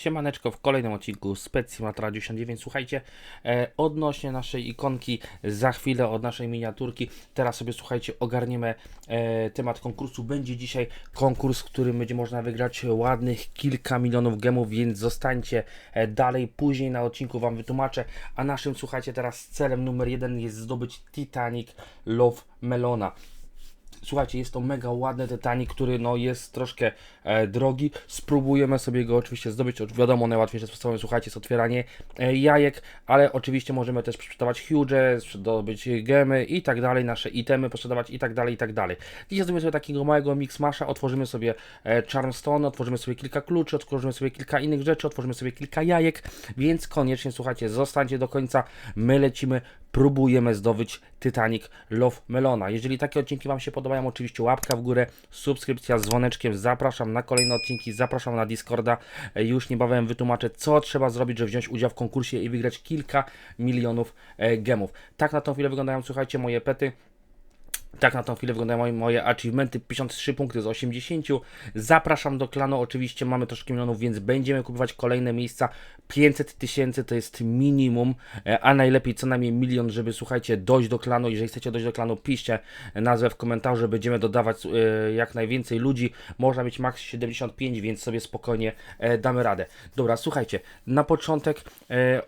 Siemaneczko w kolejnym odcinku Specjmatra 99. Słuchajcie, e, odnośnie naszej ikonki, za chwilę od naszej miniaturki. Teraz sobie słuchajcie, ogarniemy e, temat konkursu. Będzie dzisiaj konkurs, w którym będzie można wygrać ładnych kilka milionów gemów, więc zostańcie e, dalej. Później na odcinku Wam wytłumaczę. A naszym, słuchajcie, teraz celem numer jeden jest zdobyć Titanic Love Melona. Słuchajcie, jest to mega ładny Titanic, który no jest troszkę e, drogi. Spróbujemy sobie go oczywiście zdobyć. Wiadomo, najłatwiejszym sposobem, słuchajcie, jest otwieranie e, jajek, ale oczywiście możemy też sprzedawać huge, zdobyć gemy i tak dalej, nasze itemy posprzedawać i tak dalej, i tak dalej. Dzisiaj zrobimy sobie takiego małego mixmasha, otworzymy sobie e, Charmstone, otworzymy sobie kilka kluczy, otworzymy sobie kilka innych rzeczy, otworzymy sobie kilka jajek, więc koniecznie, słuchajcie, zostańcie do końca. My lecimy próbujemy zdobyć Titanic Love Melona. Jeżeli takie odcinki Wam się podobają, oczywiście łapka w górę, subskrypcja z dzwoneczkiem. Zapraszam na kolejne odcinki, zapraszam na Discorda. E, Już niebawem wytłumaczę, co trzeba zrobić, żeby wziąć udział w konkursie i wygrać kilka milionów e, gemów. Tak na tą chwilę wyglądają, słuchajcie, moje pety. Tak na tą chwilę wyglądają moje, achievementy, 53 punkty z 80. Zapraszam do klanu, oczywiście mamy troszkę milionów, więc będziemy kupować kolejne miejsca. 500 tysięcy to jest minimum, e, a najlepiej co najmniej milion, żeby słuchajcie, dojść do klanu. Jeżeli chcecie dojść do klanu, piszcie nazwę w komentarzu, będziemy dodawać e, jak najwięcej ludzi. Można mieć maks 75, więc sobie spokojnie e, damy radę. Dobra, słuchajcie, na początek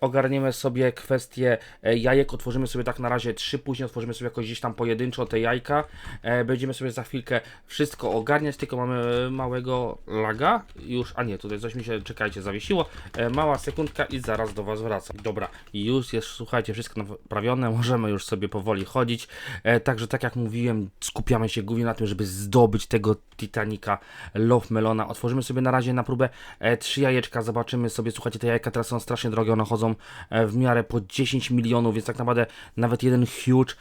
ogarniemy sobie kwestię jajek, otworzymy sobie tak na razie trzy, później otworzymy sobie jakoś gdzieś tam pojedynczo te jajka. E, będziemy sobie za chwilkę wszystko ogarniać, tylko mamy małego laga. Już, a nie, tutaj coś mi się, czekajcie, zawiesiło. E, mała sekundka i zaraz do Was wracam. Dobra, już jest, słuchajcie, wszystko naprawione, możemy już sobie powoli chodzić. E, także tak jak mówiłem, skupiamy się głównie na tym, żeby zdobyć tego Titanica Love Melona. Otworzymy sobie na razie na próbę trzy jajeczka, zobaczymy sobie, słuchajcie, te jajka teraz są strasznie drogie, one chodzą w miarę po 10 milionów, więc tak naprawdę nawet jeden huge,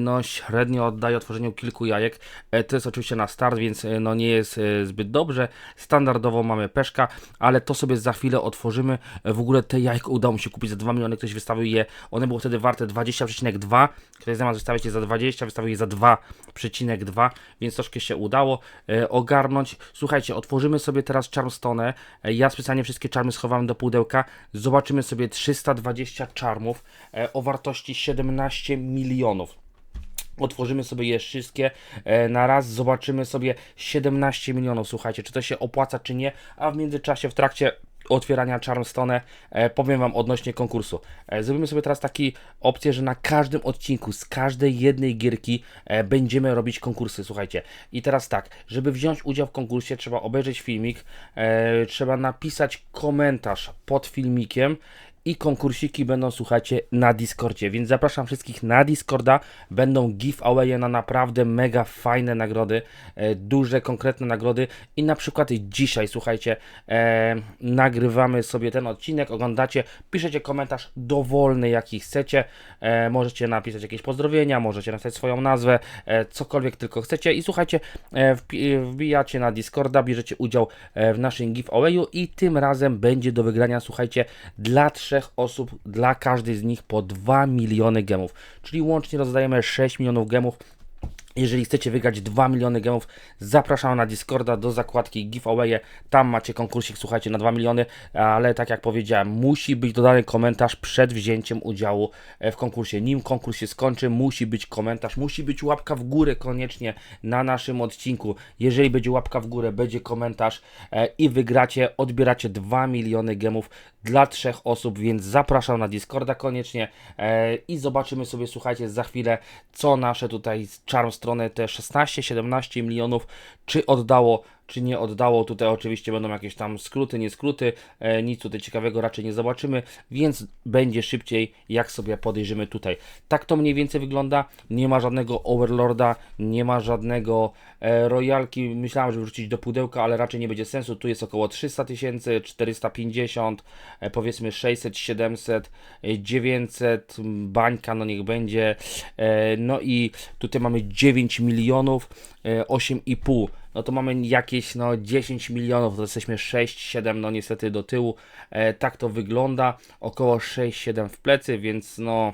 no średnio oddaje otworzeniu kilku jajek. E, to jest oczywiście na start, więc e, no nie jest e, zbyt dobrze. Standardowo mamy peszka, ale to sobie za chwilę otworzymy. W ogóle te jajko udało mi się kupić za 2 miliony, ktoś wystawił je, one były wtedy warte 20,2, ktoś zamiast wystawić je za 20, wystawił je za 2,2, więc troszkę się udało ogarnąć. Słuchajcie, otworzymy sobie teraz Charmstone. Ja specjalnie wszystkie czarmy schowałem do pudełka. Zobaczymy sobie 320 czarmów o wartości 17 milionów. Otworzymy sobie je wszystkie e, na raz, zobaczymy sobie 17 milionów. Słuchajcie, czy to się opłaca, czy nie. A w międzyczasie, w trakcie otwierania Charmstone, e, powiem Wam odnośnie konkursu. E, zrobimy sobie teraz taką opcję, że na każdym odcinku z każdej jednej gierki będziemy robić konkursy. Słuchajcie, i teraz tak, żeby wziąć udział w konkursie, trzeba obejrzeć filmik, trzeba napisać komentarz pod filmikiem i konkursiki będą, słuchajcie, na Discordzie, więc zapraszam wszystkich na Discorda. Będą giveawaye na naprawdę mega fajne nagrody, e, duże, konkretne nagrody. I na przykład dzisiaj, słuchajcie, e, nagrywamy sobie ten odcinek, oglądacie, piszecie komentarz dowolny, jaki chcecie, e, możecie napisać jakieś pozdrowienia, możecie napisać swoją nazwę, e, cokolwiek tylko chcecie. I słuchajcie, e, wbijacie na Discorda, bierzecie udział e, w naszym giveawayu i tym razem będzie do wygrania, słuchajcie, dla trzech osób, dla każdej z nich po 2 miliony gemów, czyli łącznie rozdajemy 6 milionów gemów. Jeżeli chcecie wygrać 2 miliony gemów, zapraszam na Discorda do zakładki giveawaye. Tam macie konkursik, słuchajcie, na 2 miliony, ale tak jak powiedziałem, musi być dodany komentarz przed wzięciem udziału e, w konkursie. Nim konkurs się skończy, musi być komentarz, musi być łapka w górę koniecznie na naszym odcinku. Jeżeli będzie łapka w górę, będzie komentarz e, i wygracie, odbieracie 2 miliony gemów dla trzech osób, więc zapraszam na Discorda koniecznie e, i zobaczymy sobie, słuchajcie, za chwilę, co nasze tutaj z Charm strony te 16-17 milionów, czy oddało, czy nie oddało. Tutaj oczywiście będą jakieś tam skróty, nie skróty, e, nic tutaj ciekawego raczej nie zobaczymy, więc będzie szybciej, jak sobie podejrzymy tutaj. Tak to mniej więcej wygląda, nie ma żadnego Overlorda, nie ma żadnego e, Royalki, myślałem, żeby wrzucić do pudełka, ale raczej nie będzie sensu, tu jest około 300 tysięcy, 450, e, powiedzmy 600, 700, e, 900, m, bańka, no niech będzie, e, no i tutaj mamy 9 milionów, e, 8,5 no to mamy jakieś no 10 milionów, to jesteśmy 6-7 no niestety do tyłu, e, tak to wygląda, około 6-7 w plecy, więc no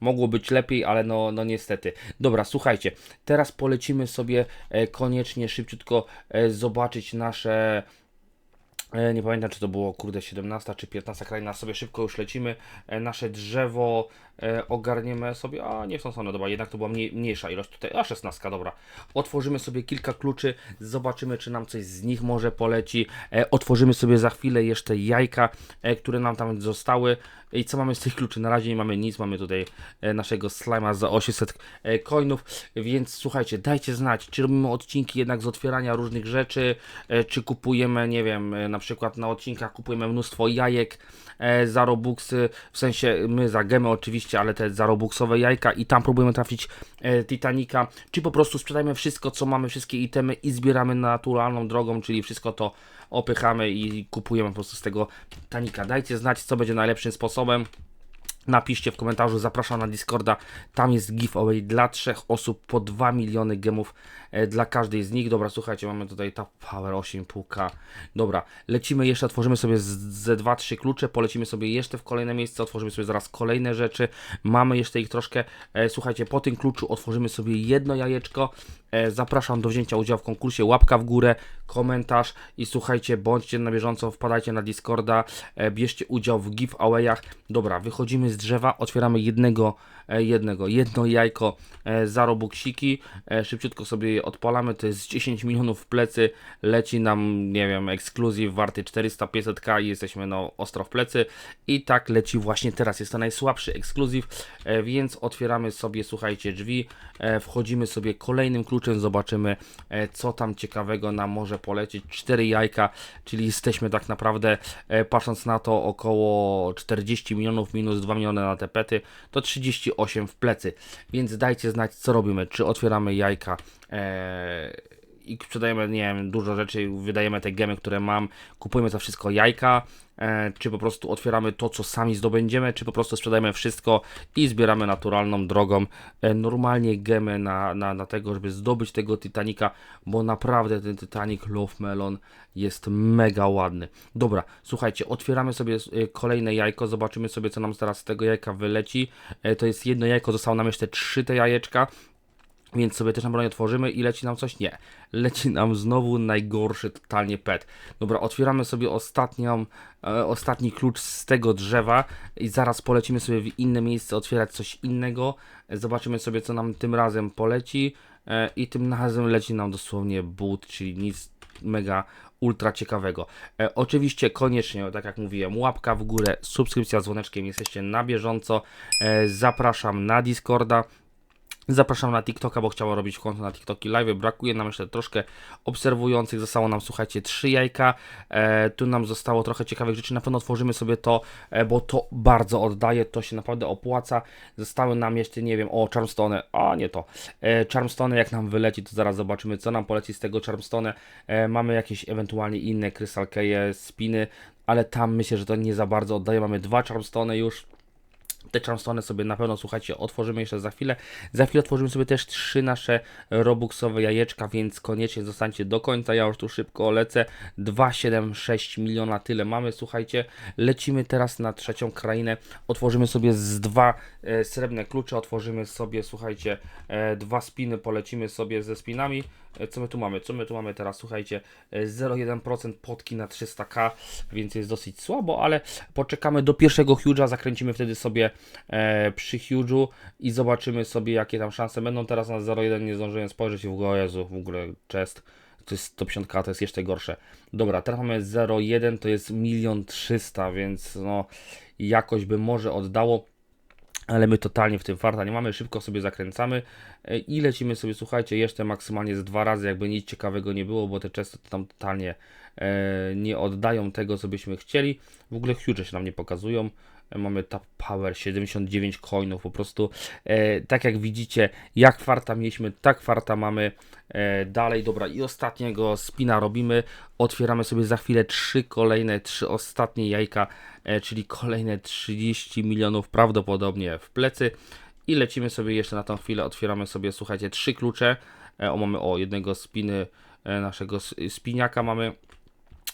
mogło być lepiej, ale no, no niestety. Dobra, słuchajcie, teraz polecimy sobie e, koniecznie szybciutko e, zobaczyć nasze E, Nie pamiętam, czy to było, kurde, 17 czy 15 kraina. Sobie szybko już lecimy. Nasze drzewo ogarniemy sobie. A nie w dobra, jednak to była mniej, mniejsza ilość tutaj. A 16, dobra. Otworzymy sobie kilka kluczy, zobaczymy, czy nam coś z nich może poleci. E, Otworzymy sobie za chwilę jeszcze jajka, e, które nam tam zostały. I co mamy z tych kluczy? Na razie nie mamy nic. Mamy tutaj e, naszego slima za 800 e, coinów. Więc słuchajcie, dajcie znać, czy robimy odcinki jednak z otwierania różnych rzeczy, e, czy kupujemy, nie wiem, e, na przykład na odcinkach kupujemy mnóstwo jajek e, za robuxy, w sensie my za gemy oczywiście, ale te za robuxowe jajka i tam próbujemy trafić e, Titanica, czy po prostu sprzedajemy wszystko, co mamy, wszystkie itemy i zbieramy naturalną drogą, czyli wszystko to opychamy i kupujemy po prostu z tego Titanica. Dajcie znać, co będzie najlepszym sposobem. Napiszcie w komentarzu, zapraszam na Discorda. Tam jest giveaway dla trzech osób po 2 miliony gemów e, dla każdej z nich. Dobra, słuchajcie, mamy tutaj Tap Power 8,5K. Dobra, lecimy jeszcze, otworzymy sobie ze 2-3 klucze, polecimy sobie jeszcze w kolejne miejsce, otworzymy sobie zaraz kolejne rzeczy. Mamy jeszcze ich troszkę. E, słuchajcie, po tym kluczu otworzymy sobie jedno jajeczko. E, zapraszam do wzięcia udziału w konkursie. Łapka w górę, komentarz i słuchajcie, bądźcie na bieżąco, wpadajcie na Discorda, bierzcie udział w giveawayach. Dobra, wychodzimy z drzewa, otwieramy jednego, e, jednego, jedno jajko e, za robuxiki, e, szybciutko sobie je odpalamy, to jest 10 milionów w plecy, leci nam, nie wiem, ekskluzyw warty 400-500k i jesteśmy no ostro w plecy. I tak leci właśnie teraz, jest to najsłabszy ekskluzyw, więc otwieramy sobie, słuchajcie, drzwi, wchodzimy sobie kolejnym kluczem, zobaczymy co tam ciekawego nam może polecieć, 4 jajka, czyli jesteśmy tak naprawdę, patrząc na to, około 40 milionów minus 2 miliony na te pety, to 38 w plecy, więc dajcie znać co robimy, czy otwieramy jajka, e, i sprzedajemy, nie wiem, dużo rzeczy, wydajemy te gemy, które mam, kupujemy za wszystko jajka, e, czy po prostu otwieramy to, co sami zdobędziemy, czy po prostu sprzedajemy wszystko i zbieramy naturalną drogą e, normalnie gemy na, na, na tego, żeby zdobyć tego Titanica, bo naprawdę ten Titanic Love Melon jest mega ładny. Dobra, słuchajcie, otwieramy sobie e, kolejne jajko, zobaczymy sobie, co nam teraz z tego jajka wyleci. To jest jedno jajko, zostało nam jeszcze trzy te jajeczka. Więc sobie też na broń otworzymy i leci nam coś? Nie. Leci nam znowu najgorszy totalnie pet. Dobra, otwieramy sobie ostatnią, e, ostatni klucz z tego drzewa i zaraz polecimy sobie w inne miejsce otwierać coś innego. Zobaczymy sobie co nam tym razem poleci e, i tym razem leci nam dosłownie but, czyli nic mega ultra ciekawego. E, oczywiście koniecznie, tak jak mówiłem, łapka w górę, subskrypcja z dzwoneczkiem, jesteście na bieżąco. E, zapraszam na Discorda. Zapraszam na TikToka, bo chciałem robić konto na TikToki live. Brakuje nam jeszcze troszkę obserwujących. Zostało nam, słuchajcie, trzy jajka. E, tu nam zostało trochę ciekawych rzeczy. Na pewno otworzymy sobie to, e, bo to bardzo oddaje. To się naprawdę opłaca. Zostały nam jeszcze, nie wiem, o Charmstone. A nie to. E, Charmstone, jak nam wyleci, to zaraz zobaczymy, co nam poleci z tego Charmstone. E, mamy jakieś ewentualnie inne Crystal Keye, spiny, ale tam myślę, że to nie za bardzo oddaje. Mamy dwa Charmstone już. Te Charmstone sobie na pewno, słuchajcie, otworzymy jeszcze za chwilę. Za chwilę otworzymy sobie też trzy nasze robuxowe jajeczka, więc koniecznie zostańcie do końca. Ja już tu szybko lecę. 2,76 miliona, tyle mamy, słuchajcie. Lecimy teraz na trzecią krainę. Otworzymy sobie z dwa e, srebrne klucze, otworzymy sobie, słuchajcie, e, dwa spiny, polecimy sobie ze spinami. E, Co my tu mamy? Co my tu mamy teraz? Słuchajcie, e, 0,1% potki na 300k, więc jest dosyć słabo, ale poczekamy do pierwszego huge'a, zakręcimy wtedy sobie e, przy huge'u i zobaczymy sobie jakie tam szanse będą. Teraz na 0,1 nie zdążyłem spojrzeć i w ogóle, Jezu, w ogóle chest. To jest 150k, to jest jeszcze gorsze. Dobra, teraz mamy 0,1, to jest 1 300 więc no jakoś by może oddało ale my totalnie w tym farta nie mamy, szybko sobie zakręcamy e, i lecimy sobie, słuchajcie, jeszcze maksymalnie z dwa razy, jakby nic ciekawego nie było, bo te często tam totalnie e, nie oddają tego, co byśmy chcieli. W ogóle huge się nam nie pokazują. Mamy tap power 79 coinów, po prostu e, tak jak widzicie, jak farta mieliśmy, tak farta mamy e, dalej. Dobra, i ostatniego spina robimy. Otwieramy sobie za chwilę trzy kolejne, trzy ostatnie jajka, e, czyli kolejne 30 milionów prawdopodobnie w plecy. I lecimy sobie jeszcze na tą chwilę, otwieramy sobie, słuchajcie, trzy klucze. E, o, mamy o jednego spiny e, naszego spiniaka mamy.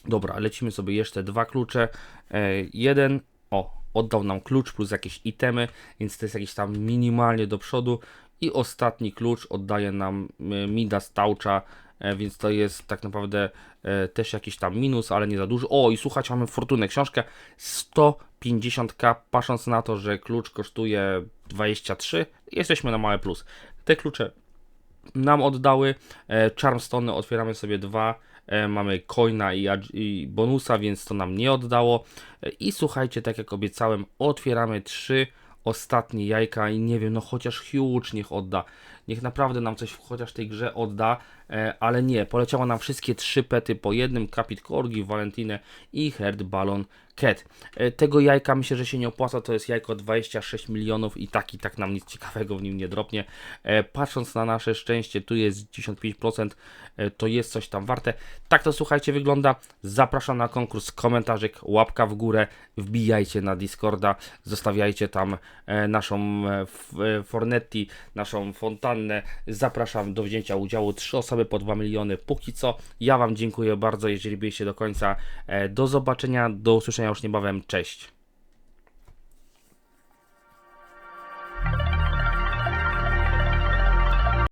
Dobra, lecimy sobie jeszcze dwa klucze. E, jeden, o, oddał nam klucz plus jakieś itemy, więc to jest jakiś tam minimalnie do przodu. I ostatni klucz oddaje nam e, Midas Taucha e, więc to jest tak naprawdę e, też jakiś tam minus, ale nie za dużo. O, i słuchajcie, mamy fortunę książkę 150k, patrząc na to, że klucz kosztuje 23, jesteśmy na małe plus. Te klucze nam oddały. Charmstone otwieramy sobie dwa. E, mamy coina i, i bonusa, więc to nam nie oddało. E, I słuchajcie, tak jak obiecałem, otwieramy trzy ostatnie jajka i nie wiem, no chociaż huge niech odda. Niech naprawdę nam coś chociaż tej grze odda, e, ale nie, poleciało nam wszystkie trzy pety po jednym, Capit Corgi, Valentinę i Herd Ballon Cat. E, Tego jajka myślę, że się nie opłaca, to jest jajko 26 milionów i tak i tak nam nic ciekawego w nim nie dropnie. E, Patrząc na nasze szczęście, tu jest 95%, e, to jest coś tam warte. Tak to słuchajcie wygląda. Zapraszam na konkurs komentarzek, łapka w górę, wbijajcie na Discorda, zostawiajcie tam naszą Fornetti, naszą Zapraszam do wzięcia udziału. Trzy osoby po 2 miliony póki co. Ja Wam dziękuję bardzo, jeżeli byliście do końca. E, Do zobaczenia, do usłyszenia już niebawem. Cześć.